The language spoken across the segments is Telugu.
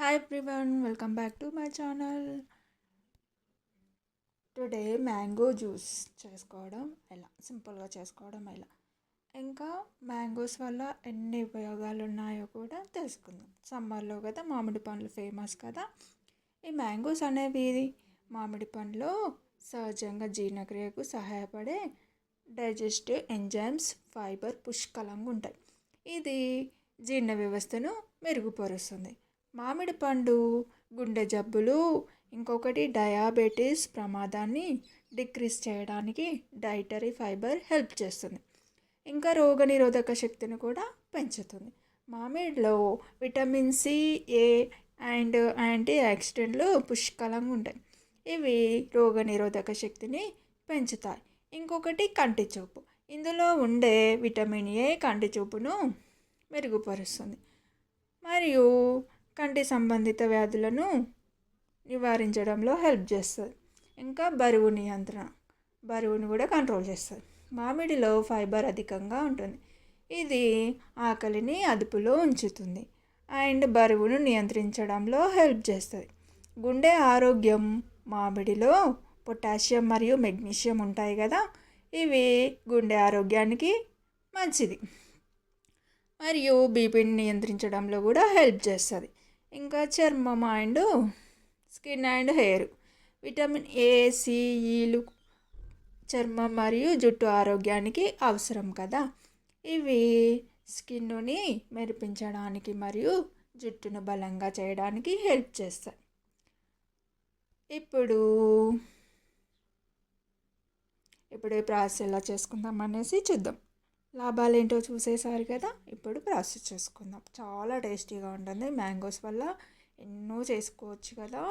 Hi everyone welcome back to my channel today mango juice చేసుకోవడం ఎలా? సింపుల్గా చేసుకోవడం ఎలా? ఇంకా మ్యాంగోస్ వల్ల ఎన్ని ఉపయోగాలు ఉన్నాయో కూడా తెలుసుకుందాం. సమ్మర్లో కదా మామిడి పండ్లు ఫేమస్ కదా. ఈ మ్యాంగోస్ అనేవి మామిడి పండ్లు సహజంగా జీర్ణక్రియకు సహాయపడే డైజెస్టివ్ ఎంజైమ్స్ ఫైబర్ పుష్కలంగా ఉంటాయి. ఇది జీర్ణ వ్యవస్థను మెరుగుపరుస్తుంది. మామిడి పండు గుండె జబ్బులు ఇంకొకటి డయాబెటీస్ ప్రమాదాన్ని డిక్రీజ్ చేయడానికి డైటరీ ఫైబర్ హెల్ప్ చేస్తుంది. ఇంకా రోగనిరోధక శక్తిని కూడా పెంచుతుంది. మామిడిలో vitamin C A and anti ఆక్సిడెంట్లు పుష్కలంగా ఉంటాయి. ఇవి రోగనిరోధక శక్తిని పెంచుతాయి. ఇంకొకటి కంటి చూపు. ఇందులో ఉండే విటమిన్ ఏ కంటి చూపును మెరుగుపరుస్తుంది. మరియు కంటి సంబంధిత వ్యాధులను నివారించడంలో హెల్ప్ చేస్తుంది. ఇంకా బరువు నియంత్రణ బరువును కూడా కంట్రోల్ చేస్తుంది. మామిడిలో ఫైబర్ అధికంగా ఉంటుంది. ఇది ఆకలిని అదుపులో ఉంచుతుంది అండ్ బరువును నియంత్రించడంలో హెల్ప్ చేస్తుంది. గుండె ఆరోగ్యం మామిడిలో పొటాషియం మరియు మెగ్నీషియం ఉంటాయి కదా ఇవి గుండె ఆరోగ్యానికి మంచిది. మరియు బీపీని నియంత్రించడంలో కూడా హెల్ప్ చేస్తుంది. ఇంకా చర్మం and skin and hair. Vitamin A సిఈలు చర్మం మరియు జుట్టు ఆరోగ్యానికి అవసరం కదా. ఇవి స్కిన్నుని మెరిపించడానికి మరియు జుట్టును బలంగా చేయడానికి హెల్ప్ చేస్తాయి. ఇప్పుడు ఇప్పుడు ఈ ప్రాసెస్ ఎలా చేసుకుందాం అనేసి చూద్దాం. లాభాలు ఏంటో చూసేసారు కదా ఇప్పుడు ప్రాసెస్ చేసుకుందాం. చాలా టేస్టీగా ఉంటుంది. మ్యాంగోస్ వల్ల ఎన్నో చేసుకోవచ్చు కదా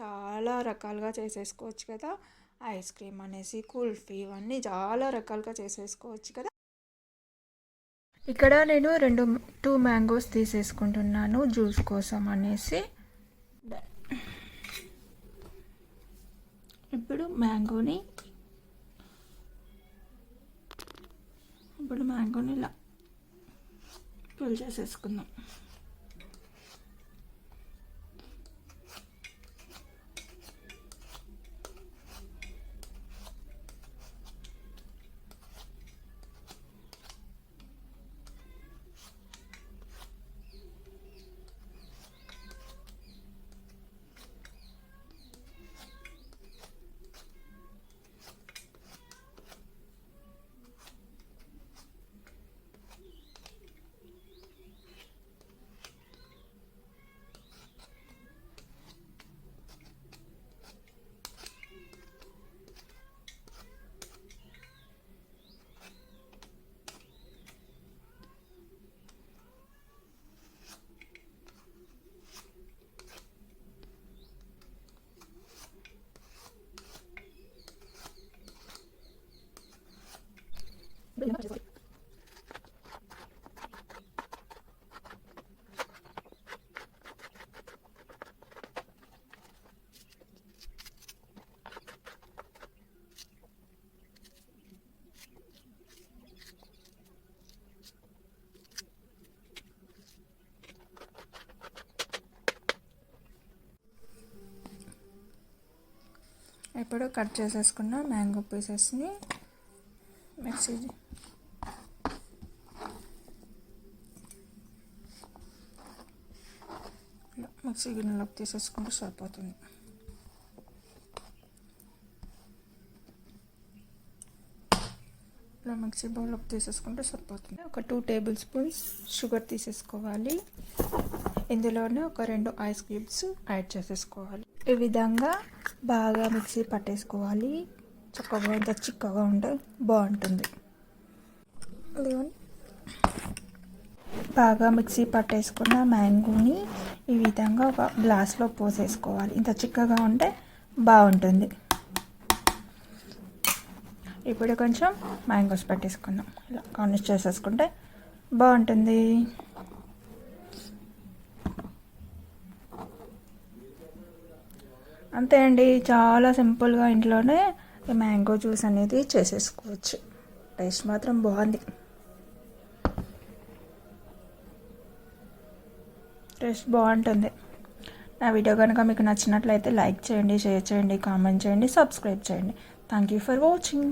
చాలా రకాలుగా చేసేసుకోవచ్చు కదా. ఐస్ క్రీమ్ అనేసి కుల్ఫీ ఇవన్నీ చాలా రకాలుగా చేసేసుకోవచ్చు కదా. ఇక్కడ నేను రెండు టూ మ్యాంగోస్ తీసేసుకుంటున్నాను జ్యూస్ కోసం అనేసి. ఇప్పుడు మ్యాంగోని ఇప్పుడు మ్యాంగోని ఇలా ఫిల్ చేసేసుకుందాం. ఇప్పుడు కట్ చేసేసుకున్న మ్యాంగో పీసెస్ని మిక్సీ మిక్సీ గిన్నెలోకి తీసేసుకుంటే సరిపోతుంది. ఇలా మిక్సీ బౌల్లోకి తీసేసుకుంటే సరిపోతుంది. ఒక టూ టేబుల్ స్పూన్స్ షుగర్ తీసేసుకోవాలి. ఇందులోనే ఒక రెండు ఐస్ క్యూబ్స్ యాడ్ చేసేసుకోవాలి. ఈ విధంగా బాగా మిక్సీ పట్టేసుకోవాలి. చక్కగా ఇంత చిక్కగా ఉంటే బాగుంటుంది. బాగా మిక్సీ పట్టేసుకున్న మ్యాంగోని ఈ విధంగా ఒక గ్లాస్లో పోసేసుకోవాలి. ఇంత చిక్కగా ఉంటే బాగుంటుంది. ఇప్పుడు కొంచెం మ్యాంగోస్ పెట్టేసుకుందాం. ఇలా కార్నిష్ చేసేసుకుంటే బాగుంటుంది. అంతే అండి. చాలా సింపుల్గా ఇంట్లోనే మ్యాంగో జ్యూస్ అనేది చేసేసుకోవచ్చు. టేస్ట్ మాత్రం బాగుంది. టేస్ట్ బాగుంటుంది. నా వీడియో కనుక మీకు నచ్చినట్లయితే లైక్ చేయండి షేర్ చేయండి కామెంట్ చేయండి సబ్స్క్రైబ్ చేయండి. Thank you for watching.